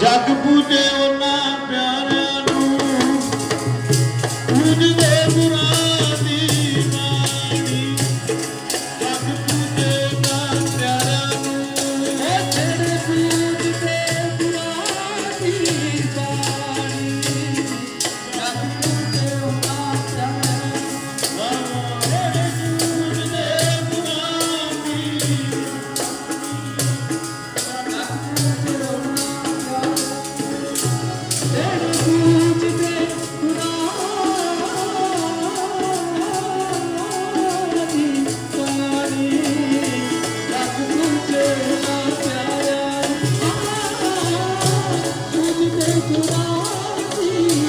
ਜਗ ਪੂਜੇ ਉਹਨਾਂ ਪਿਆਰਿਆਂ you.